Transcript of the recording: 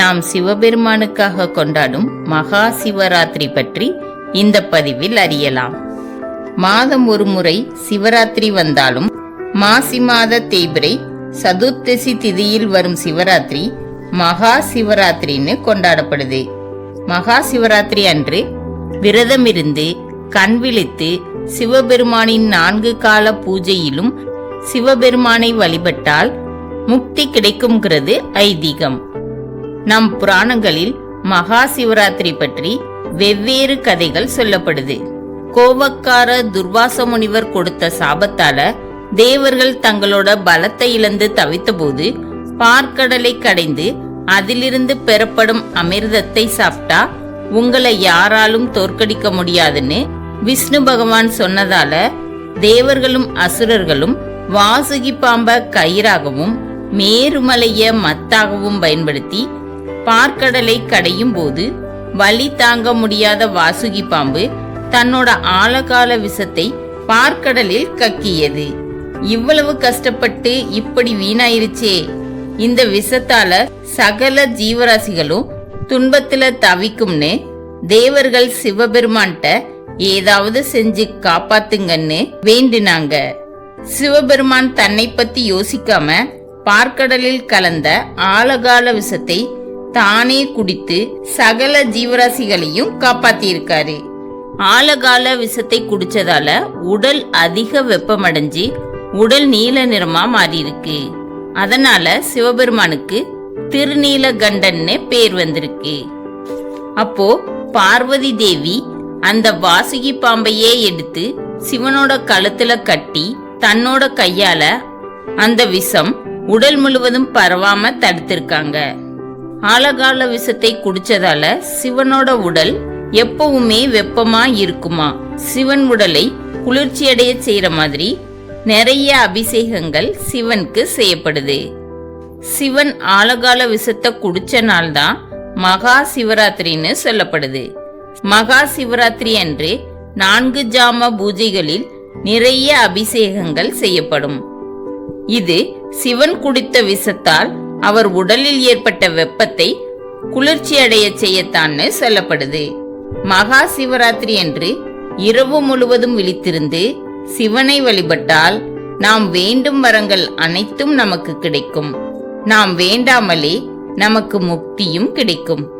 நாம் சிவபெருமானுக்காக கொண்டாடும் மகா சிவராத்திரி பற்றி இந்த பதிவில் அறியலாம். மாதம் ஒரு முறை சிவராத்திரி வந்தாலும் மாசி மாத தேய்பிரை சதுர்த்தசி திதியில் வரும் சிவராத்திரி மகா சிவராத்திரின்னு கொண்டாடப்படுது. மகா சிவராத்திரி அன்று விரதமிருந்து கண் விழித்து சிவபெருமானின் நான்கு கால பூஜையிலும் சிவபெருமானை வழிபட்டால் முக்தி கிடைக்கும்ங்கிறது ஐதீகம். நம் புராணங்களில் மகா சிவராத்திரி பற்றி வெவ்வேறு கதைகள் சொல்லப்படுது. கோபக்கார துர்வாச முனிவர் கொடுத்த சாபத்தால தேவர்கள் தங்களோட பலத்தை இழந்து தவித்தபோது பார்க்கடலை கடைந்து அதிலிருந்து பெறப்படும் அமிர்தத்தை சாப்பிட்டா உங்களை யாராலும் தோற்கடிக்க முடியாதுன்னு விஷ்ணு பகவான் சொன்னதால தேவர்களும் அசுரர்களும் வாசுகி பாம்ப கயிறாகவும் மேருமலைய மத்தாகவும் பயன்படுத்தி பார்க்கடலை கடையும் போது வலி தாங்க முடியாத வாசுகி பாம்பு தன்னோட ஆழகால விஷத்தை பார்க்கடலில் கக்கியது. இவ்வளவு கஷ்டப்பட்டு இப்படி வீணாயிருச்சே. இந்த விஷத்தால சகல ஜீவராசிகளும் துன்பத்துல தவிக்கும்னு தேவர்கள் சிவபெருமான்கிட்ட ஏதாவது செஞ்சு காப்பாத்துங்கன்னு வேண்டினாங்க. சிவபெருமான் தன்னை பத்தி யோசிக்காம பார்க்கடலில் கலந்த ஆழகால விஷத்தை தானே குடித்து சகல ஜீவராசிகளையும் காப்பாத்தியிருக்காரு. ஆழகால விஷத்தை குடிச்சதால உடல் அதிக வெப்பமடைஞ்சு உடல் நீல நிறமா மாறியிருக்கு. அதனால சிவபெருமானுக்கு திருநீலகண்டன்னு பேர் வந்திருக்கு. அப்போ பார்வதி தேவி அந்த வாசுகி பாம்பையே எடுத்து சிவனோட கழுத்துல கட்டி தன்னோட கையால அந்த விஷம் உடல் முழுவதும் பரவாம தடுத்திருக்காங்க. ஆலகால விஷத்தை குடிச்சதால சிவனோட உடல் எப்பவுமே வெப்பமா இருக்குமா? சிவன் உடலை குளிர்ச்சியடைய செய்யற மாதிரி நிறைய அபிஷேகங்கள் சிவனுக்கு செய்யப்படுது. சிவன் ஆழகால விஷத்தை குடிச்ச நாள் தான் மகா சிவராத்திரின்னு சொல்லப்படுது. மகா சிவராத்திரி அன்று நான்கு ஜாம பூஜைகளில் நிறைய அபிஷேகங்கள் செய்யப்படும். இது சிவன் குடித்த விஷத்தால் அவர் உடலில் ஏற்பட்ட வெப்பத்தை குளிர்ச்சி அடைய செய்யத்தான்னு சொல்லப்படுது. மகா சிவராத்திரி அன்று இரவு முழுவதும் விழித்திருந்து சிவனை வழிபட்டால் நாம் வேண்டும் வரங்கள் அனைத்தும் நமக்கு கிடைக்கும். நாம் வேண்டாமலே நமக்கு முக்தியும் கிடைக்கும்.